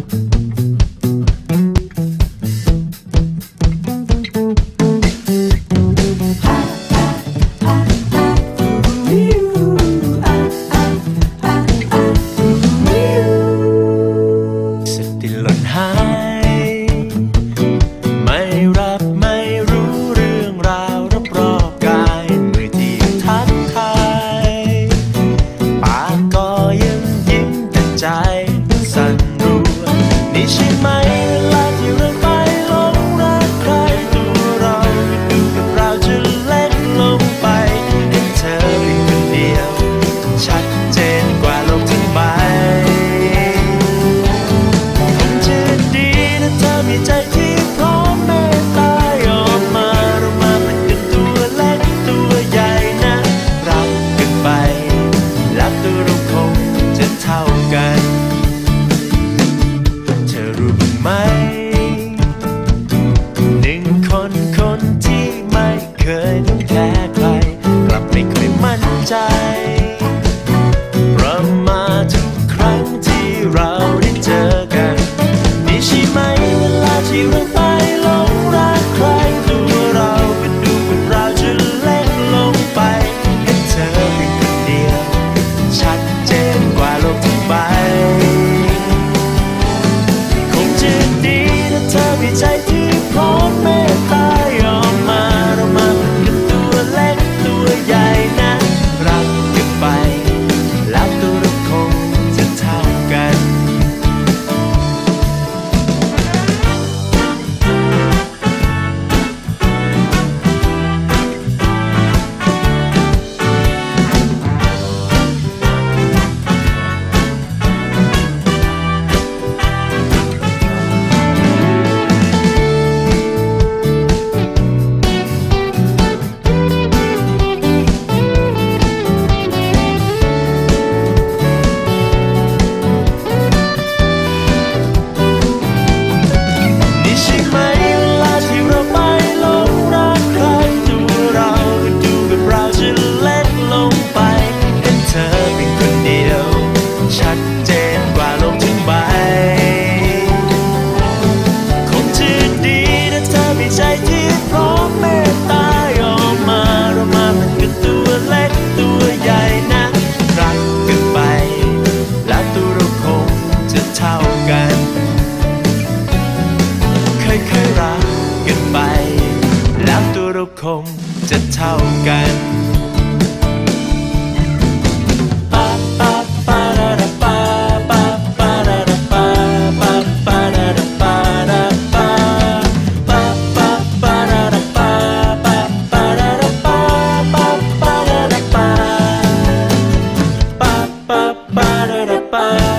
Música จะเท่ากัน ค่อยๆรักกันไป แล้วตัวเราคงจะเท่ากันป